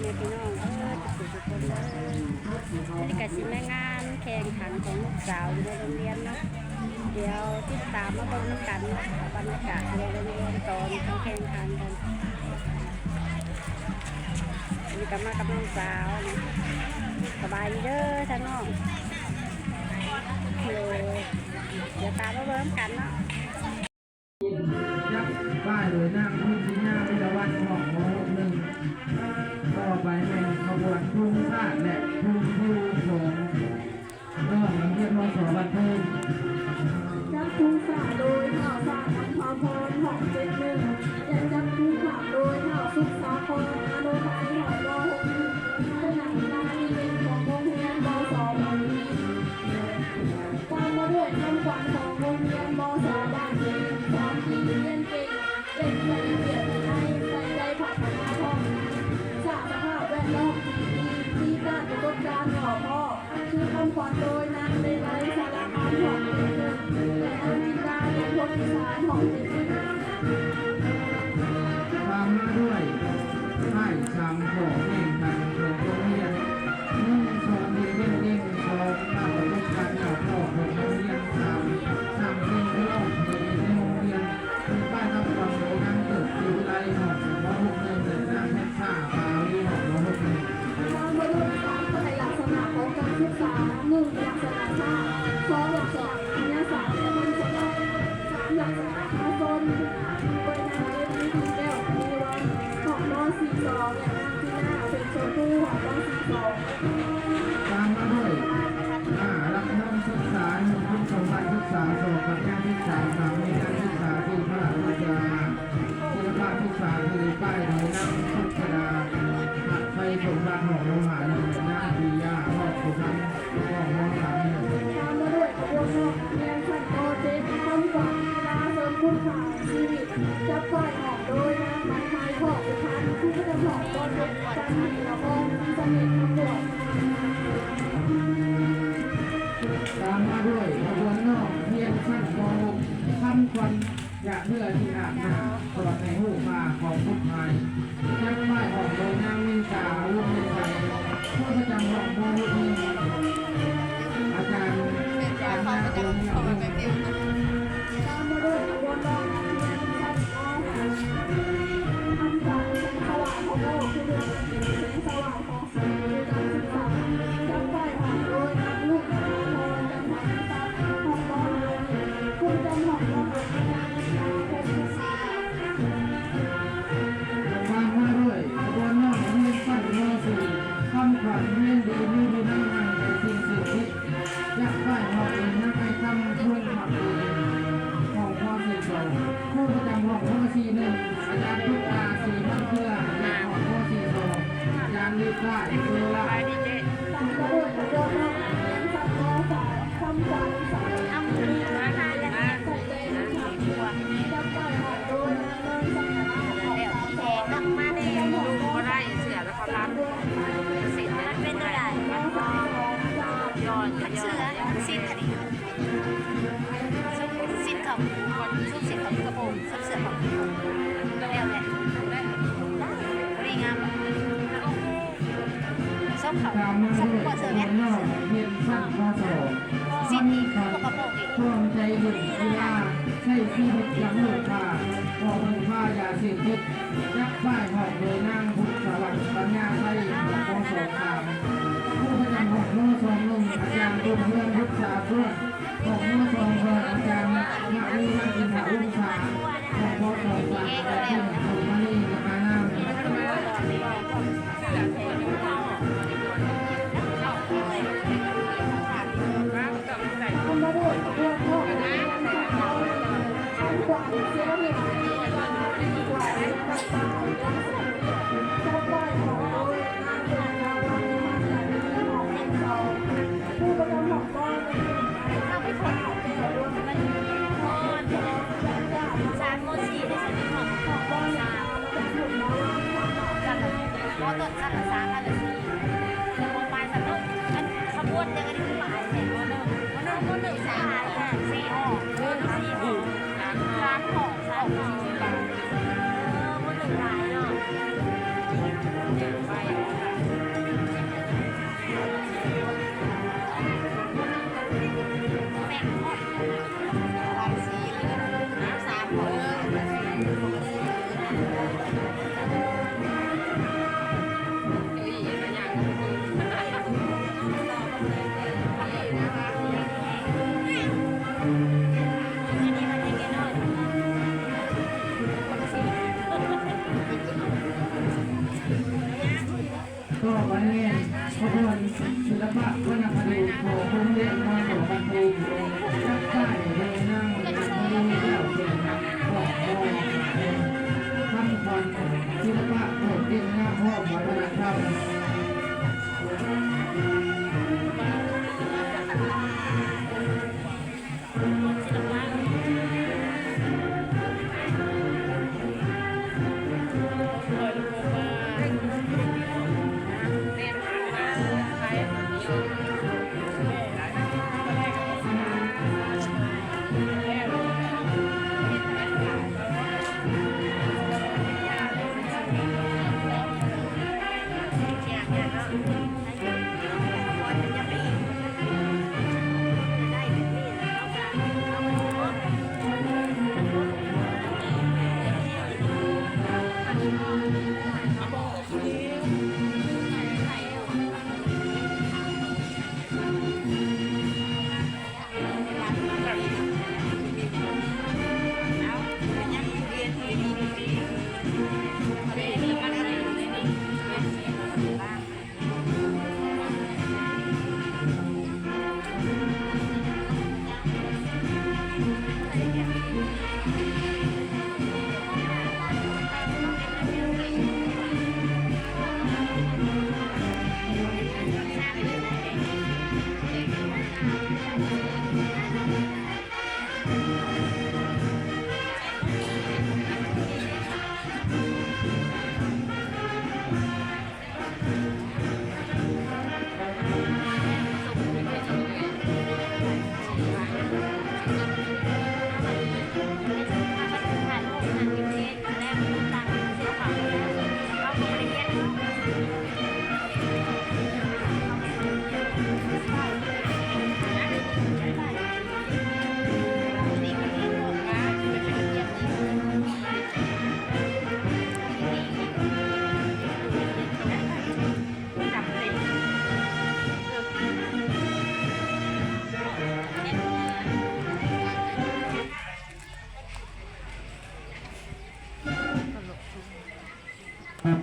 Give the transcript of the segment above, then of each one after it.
แม่พี่น้องเออทุกคนเลยนี่ก็สิแม่งานแข่งขันของลูกสาวในโรงเรียนเนาะเดี๋ยวติดตามมาเบิ่งกันบรรยากาศในโรงเรียนตอนแข่งขันกันมีกัมากับน้องสาวสบายดีเด้อท่านน้องเลเดี๋ยวตามมาเบิ้งกันเนาะยับ้ายเลยนั่ง ขวัญโดยนางเลไลสารคามของจริงและจินดาเป็นคนอีสานของจริง ตามมาด้วยขบวนนอกเทียนช่างมองทำควันอย่าเพื่อที่อาบนาสวัสดในหูมาของทุทธไทยนักไหว้ของโรงนั่งมินตาลูกมินไทยผู้ประจำหลวงพ่อพุทธอาจารย์อาจารย์นาองค์ สมมติว่าเซอร์เวสสิทธิ์ปกปกอีคช่วงใจหยุดกีฬาใช้ชีวิตหลังหลุดผ้าพอมึงผ้ายาเสพติดนักฝ่ายหอกโดยนั่งพุทธสวัสดิ์ปัญญาไทยของสงครามผู้ประจำของสงหนึ่งอาจารย์ตุ้มเพื่อนยุทธศาสรุ่นของมือสองเพื่อนอาจารย์มาอุมาอินทาอุ 我都看 chắc.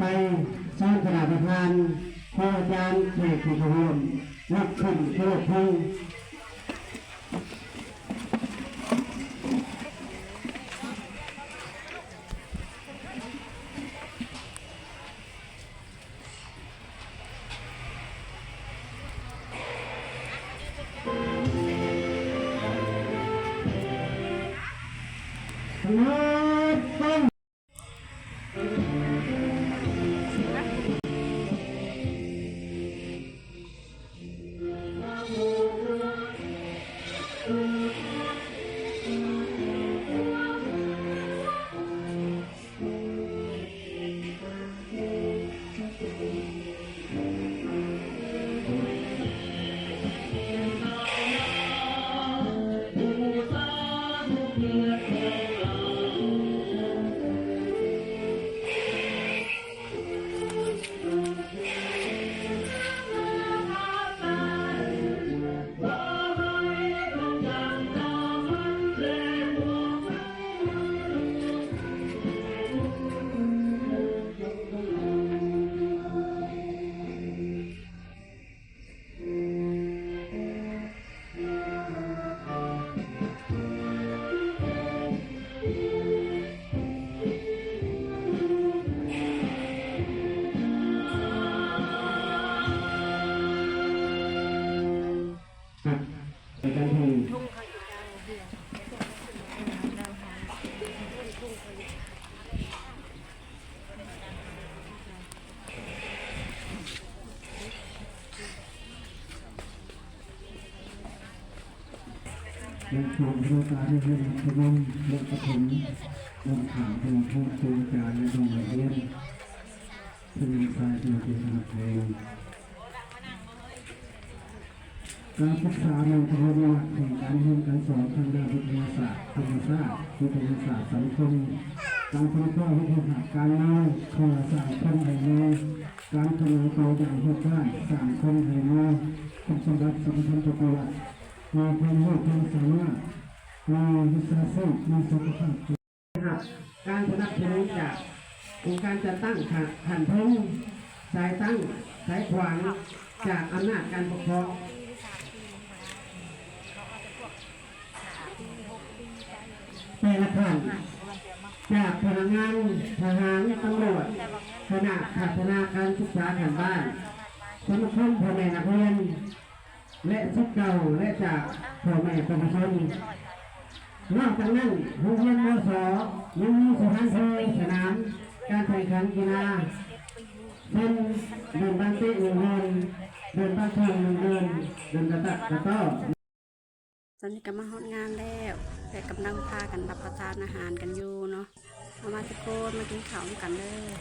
ไปสร้างกระดาประธานครูอาจารย์เขตขุนพลรับขึ้นโทษพึ่ง ยังคงรู้การที่เรื่องขนมเรื่องกระถิ่นเรื่องข่าวเรื่องพูดคุยการและดองเรียนซึ่งมีสายเป็นสนับเพลงการศึกษาในทางวิทยาแห่งการเรียนการสอนทางด้านวิทยาศาสตร์ธรรมศาสตร์วิทยาศาสตร์สังคมการประกอบวิทยาศาสตร์การเมืองโครงสางคนไทยเมืองการทำงานตัวอย่างเหตุการณ์สร้างคนไทยเมืองคุณสมบัติสำคัญทุกประวัติ มีความรู้ความสามารถมีวิชาชีพมีสุขภาพครับการสนับสนุนจากองค์การจัดตั้งขันพงสายตั้งสายขวางจากอำนาจการปกครองแต่ละคนจากพนักงานทหารตำรวจคณะพัฒนาการศึกษาแห่งบ้านสมาคมพ่อแม่นักเรียน และชุดเก่าและจากพ่อแม่ประชาชนนอกจากนั้นโรงเรียนมศยังมีสถานที่สนาม การแข่งขันกีฬาเช่นเดินบันเตะหนึ่งเดินเดินบันเทิงหนึ่งเดินเดินกระตักกระต้อตอนนี้ก็มาฮอดงานแล้วแต่กำลังพากันรับประทานอาหารกันอยู่เนาะเอามาทุกคนมากินข้าวกันเลย